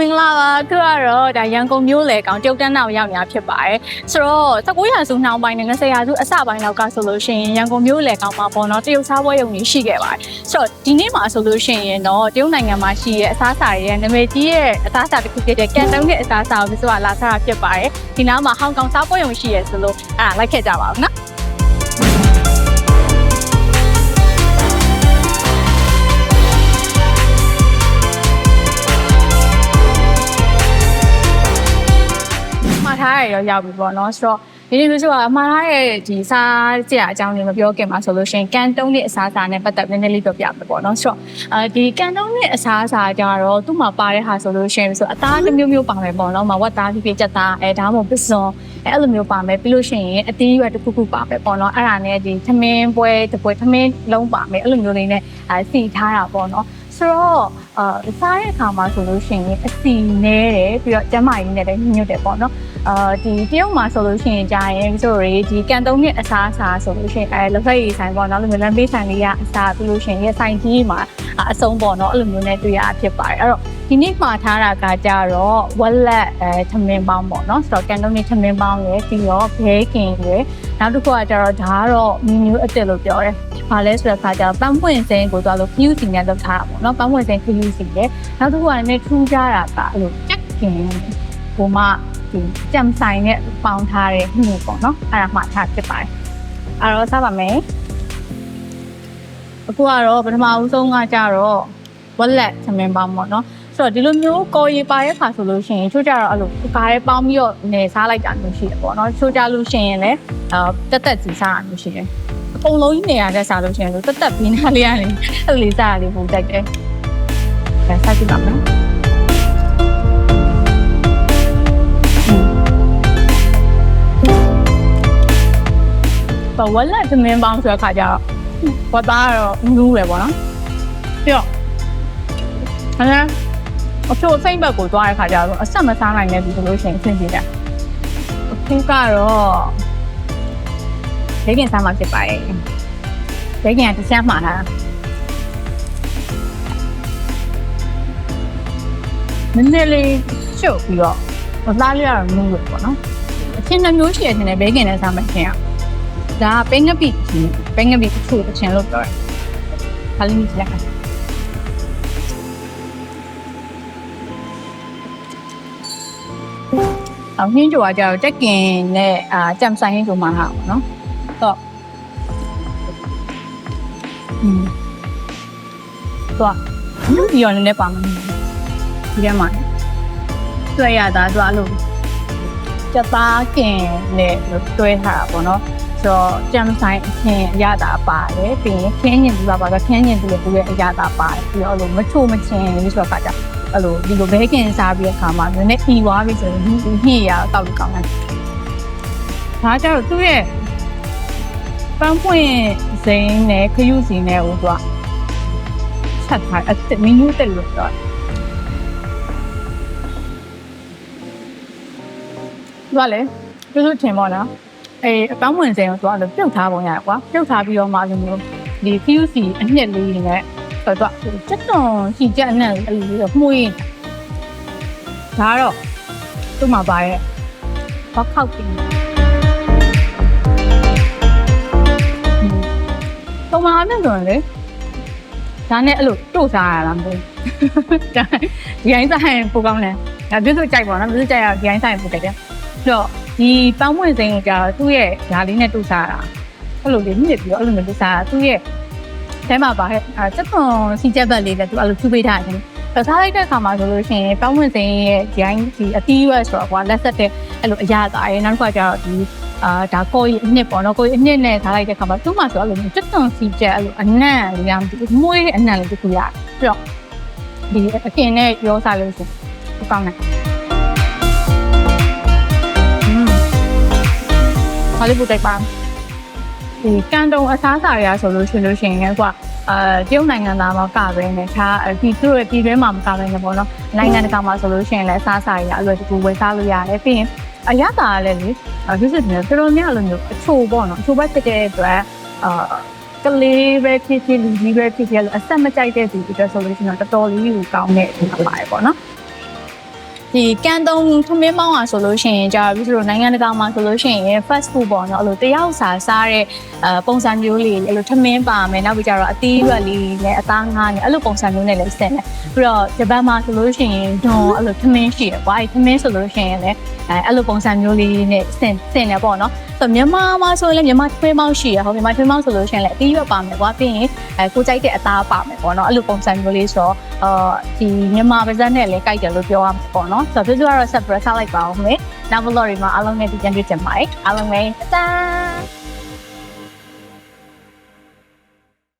မင်္ဂလာပါခုကတော့ဒါရန်ကုန်မြို့လေကောင်တုတ်တန်းနောက်ရောက်နေတာဖြစ်ပါတယ်ဆိုတော့19ရာစုနှောင်းပိုင်းနဲ့20ရာစုအစပိုင်းလောက်ကဆိုလို့ရှိရင်ရန်ကုန်မြို့လေကောင်မှာပေါ့နော်တရုတ်စားပွဲရုံကြီးရှိခဲ့ပါတယ်ဆိုတော့ဒီနေ့မှာဆိုလို့ရှိရင်တော့တရုတ်နိုင်ငံမှာရှိရဲ့အစားအစာတွေရဲ့နာမည်ကြီးရဲ့အစားအစာတစ်ခုဖြစ်တဲ့ကန်တုံးရဲ့အစားအစာကိုပြီးတော့လာစားတာဖြစ်ပါတယ်ဒီနားမှာဟောင်ကောင်စားပွဲရုံရှိရဲ့ဆိုလို့အဲ့ဒါလိုက်ခဲ့ကြပါဦးနော် ထားရရောရောက်ပြီပေါ့နော်ဆိုတော့ဒီနေ့မျိုးဆိုတာမှားထားရဲ့ဒီစားကြအကြောင်းလေးမပြောခင်မှာဆိုလို့ရှိရင်ကန်တုံးနဲ့အစားအစာနဲ့ပတ်သက်နည်းနည်းလေးပြောပြမယ်ပေါ့နော်ဆိုတော့အဲဒီကန်တုံးနဲ့အစားအစာကြတော့သူ့မှာပါတဲ့ဟာဆိုလို့ရှိရင်ဆိုအသားတစ်မျိုးမျိုးပါမယ်ပေါ့နော်မဝတ်သားဖြစ်ဖြစ်ချက်သားအဲဒါမှမဟုတ်ပစွန်အဲအဲ့လိုမျိုးပါမယ်ပြီးလို့ရှိရင်အသီးရွက်တစ်ခုခုပါမယ်ပေါ့နော်အဲ့ဒါနဲ့ဒီသမင်းပွဲတစ်ပွဲသမင်းလုံးပါမယ်အဲ့လိုမျိုးလေးနဲ့အဲစီထားတာပေါ့နော်ဆိုတော့အာစားတဲ့အခါမှာဆိုလို့ရှိရင်အစီနဲတယ်ပြီးတော့ကျန်းမာရေးနဲ့လည်းညှို့တယ်ပေါ့နော် အာဒီတရုတ်မှာဆိုလို့ရှိရင်ကြာရင်ဆိုရယ်ဒီကန်တုံးနဲ့အစားအစာဆိုလို့ရှိရင်အဲလက်ဖက်ရည်ဆိုင်ပေါ့နော်လူမျိုးလမ်းပေးဆိုင်လေးကအစားပြီးလို့ရှိရင်ရဆိုင်ကြီးမှာအဆုံးပေါ့နော်အဲ့လိုမျိုးနဲ့တွေ့ရဖြစ်ပါတယ်အဲ့တော့ဒီနေ့မှာထားတာကကြတော့ဝက်လက်အဲသမင်းပေါင်းပေါ့နော်ဆိုတော့ကန်တုံးနဲ့သမင်းပေါင်းရယ်ပြီးတော့ဘဲကင်ရယ်နောက်တစ်ခုကကြတော့ဒါကတော့မီနူးအစ်စ်လို့ပြောတယ်။ဘာလဲဆိုတော့ခါကျတော့ပန်းပွင့်စင်းကိုသွားလို့ QC နဲ့လုပ်ထားတာပေါ့နော်ပန်းပွင့်စင်း QC ရယ်နောက်တစ်ခုကလည်းထူးခြားတာကအဲ့လိုကြက်ကင်ဟိုမှ ဒီကြံဆိုင်နဲ့ပေါင်းထားတဲ့မှုပေါ့နော်အဲ့ဒါမှထားဖြစ်ပါတယ်အဲ့တော့စားပါမယ်အခုကတော့ပထမဦးဆုံးကကြတော့ဝက်လက်သမင်းပေါင်းပေါ့နော်ဆိုတော့ဒီလိုမျိုးကော်ရီပါတဲ့ခါဆိုလို့ရှိရင်ချို့ကြတော့အဲ့လိုကားရဲပေါင်းပြီးတော့နေစားလိုက်တာမျိုးရှိတယ်ပေါ့နော်ချို့ကြလို့ရှိရင်လည်းအာတက်တက်စီစားတာမျိုးရှိတယ်အကုန်လုံးကြီးနေရတဲ့စားလို့ရှိရင်လို့တက်တက်ပြီးနားလေးရနေအဲ့လိုလေးစားရလေးပုံတက်တယ်အဲစားကြည့်ပါမယ် ပဝက်လက်သမင်းပေါင်းဆိုတဲ့ခါကျတော့ဝတ်သားကတော့နူးတယ်ပေါ့နော်ပြီးတော့အဲအချို့စိတ်ဘက်ကိုသွားတဲ့ခါကျတော့အဆက်မစားနိုင်တဲ့ဒီလိုလို့ရှိရင်အဆင်ပြေတယ်အခုကတော့ဒိတ်ကင်စားမှဖြစ်ပါရဲ့ဒိတ်ကင်ကတစ်ချက်မှားတာနည်းနည်းလေးချုပ်ပြီးတော့ဝတ်သားလေးကတော့နူးတယ်ပေါ့နော်အချင်းနှမျိုးရှိရတဲ့ဘေးကင်နဲ့စားမှခင်ရ ဒါကပင်းငပိပင်းငပိတစ်ခုအချင်းလို့ပြောတယ်။ဟာလင်းကြီးလက်။အောင်ဟင်းကြိုကကြတော့တက်ကင်နဲ့အာကြံဆိုင်ဟင်းကြိုမှာဟာပေါ့နော်။တော့อืมတော့ဒီရောလည်းပါမယ်ဒီထဲမှာတွေ့ရတာတော့အဲ့လိုကြက်သားကင်နဲ့တွဲထားတာပေါ့နော် ဆိုတော့ကြံဆိုင်အချင်းအရသာပါတယ်ပြီးရင်ခင်းညင်သူပါပါခင်းညင်သူလည်းသူရဲ့အရသာပါတယ်ပြီးတော့အဲ့လိုမချို့မချင်းလို့ဆိုတော့ခါကြအဲ့လိုဒီလိုဘဲကင်စားပြီးတဲ့ခါမှာနည်းနည်းပြီးသွားပြီဆိုရင်ဒီညှိရတောက်လို့ကောင်းတယ်ဒါကြတော့သူ့ရဲ့ပန်းပွင့်စိမ်းနဲ့ခရုစီနဲ့ဟိုသူကချက်ထားအစ်မီနူးတက်လို့တော့သူကလည်းသူတို့ထင်ပေါ့နော် အဲအပန်းဝင်စင်ကိုသွားလို့ပြုတ်ထားပုံရတယ်ကွာပြုတ်ထားပြီးတော့မှလိုမျိုးဒီ QC အနှစ်လေးတွေနဲ့ဆိုတော့စက်တော်ရှိချက်အနဲ့အဲ့လိုမျိုးမှုရင်ဒါကတော့သူ့မှာပါရဲ့ဘောက်ခောက်တင်ပုံမှန်နဲ့ဆိုရင်လေဒါနဲ့အဲ့လိုတို့စားရလားမသိဘူးဒါဒီအိုင်းစားရင်ပိုကောင်းတယ်ဒါပြည့်စုံကြိုက်ပါတော့ပြည့်စုံကြိုက်ရဒီအိုင်းစားရင်ပိုကြိုက်တယ်ဆိုတော့ ဒီပန်းဝင်စိမ်းကိုကြာတော့သူ့ရဲ့ဓာလေးနဲ့တူစားတာအဲ့လိုလေးမြစ်ပြီးတော့အဲ့လိုမျိုးတူစားတာသူ့ရဲ့အဲမှာပါဟဲ့အဲစက်ကွန်စီချက်ဘက်လေးလည်းသူအဲ့လိုထူပေးထားတယ်ပစားလိုက်တဲ့အခါမှာဆိုလို့ရှိရင်ပန်းဝင်စိမ်းရဲ့ဒီအိုင်းဒီအတီးရွက်ဆိုတော့ကွာလက်ဆက်တဲ့အဲ့လိုအရသာရယ်နောက်တစ်ခါကျတော့ဒီအာဒါကိုကြီးအနှစ်ပေါ့နော်ကိုကြီးအနှစ်နဲ့ထားလိုက်တဲ့အခါမှာသူ့မှာဆိုအဲ့လိုစက်ကွန်စီချက်အဲ့လိုအနံ့လေးရမ်းမွေးအနံ့လေးတူရတယ်ပြီးတော့ဒီအကင်နဲ့ရောစားလို့ရှိရင်ကောင်းတယ် ဟာလိဝုဒ်တိုက်ပါဒီကန်တုံအစားအစာရဆိုလို့ရှိလို့ရှိရင်ကွာအာတရုတ်နိုင်ငံသားမှာကပဲနဲ့ခြားဒီသူတို့ရဲ့ပြည်တွင်းမှာမကပဲနဲ့ပေါ့နော်နိုင်ငံတကာမှာဆိုလို့ရှိရင်လည်းအစားအစာရအလွယ်တကူဝယ်စားလို့ရတယ်ပြီးရင်အရသာလည်းလေဒီစစ်နေတော်တော်များလိုမျိုးအချို့ပေါ့နော်အချို့ဘက်ဖြစ်တဲ့အတွက်အာကလေးပဲဖြစ်ဖြစ်လူကြီးပဲဖြစ်ဖြစ်အဆက်မကြိုက်တဲ့သူတွေဆိုလို့ရှိရင်တော်တော်လေးကိုကောင်းတဲ့အဖြစ်ပါတယ်ပေါ့နော် ဒီကန်တုံးထမင်းမောင်းอ่ะဆိုလို့ရှိရင်ကြာပြီးဆိုတော့နိုင်ငံတကာမှာဆိုလို့ရှိရင် fast food ပေါ့နော်အဲ့လိုတယောက်စာစားတဲ့အဲပုံစံမျိုးလေးအဲ့လိုထမင်းပါမယ်နောက်ပြီးကြတော့အသီးရွက်လေးနဲ့အသားငါးနဲ့အဲ့လိုပုံစံမျိုးနဲ့လည်းဆင်တယ်ပြီးတော့ဂျပန်မှာဆိုလို့ရှိရင်ဒွန်အဲ့လိုထမင်းရှိတယ်ကွာအဲ့ထမင်းဆိုလို့ရှိရင်လည်းအဲအဲ့လိုပုံစံမျိုးလေးနဲ့ဆင်ဆင်တယ်ပေါ့နော်ဆိုမြန်မာမှာဆိုရင်လည်းမြန်မာထွေးမောင်းရှိရဟောမြန်မာထွေးမောင်းဆိုလို့ရှိရင်လည်းအသီးရွက်ပါမယ်ကွာပြီးရင်အဲကိုကြိုက်တဲ့အသားပါမယ်ပေါ့နော်အဲ့လိုပုံစံမျိုးလေးဆိုတော့အာဒီမြန်မာပါဇက်နဲ့လည်းကြိုက်တယ်လို့ပြောရမှာပေါ့နော်ဆိုတော့ပြည့်စုံကတော့ separate ထားလိုက်ပါအောင်မေနောက်ဘလော့တွေမှာအားလုံးနဲ့ဒီကြံတွေ့ကြပါမယ်အားလုံးပဲတန်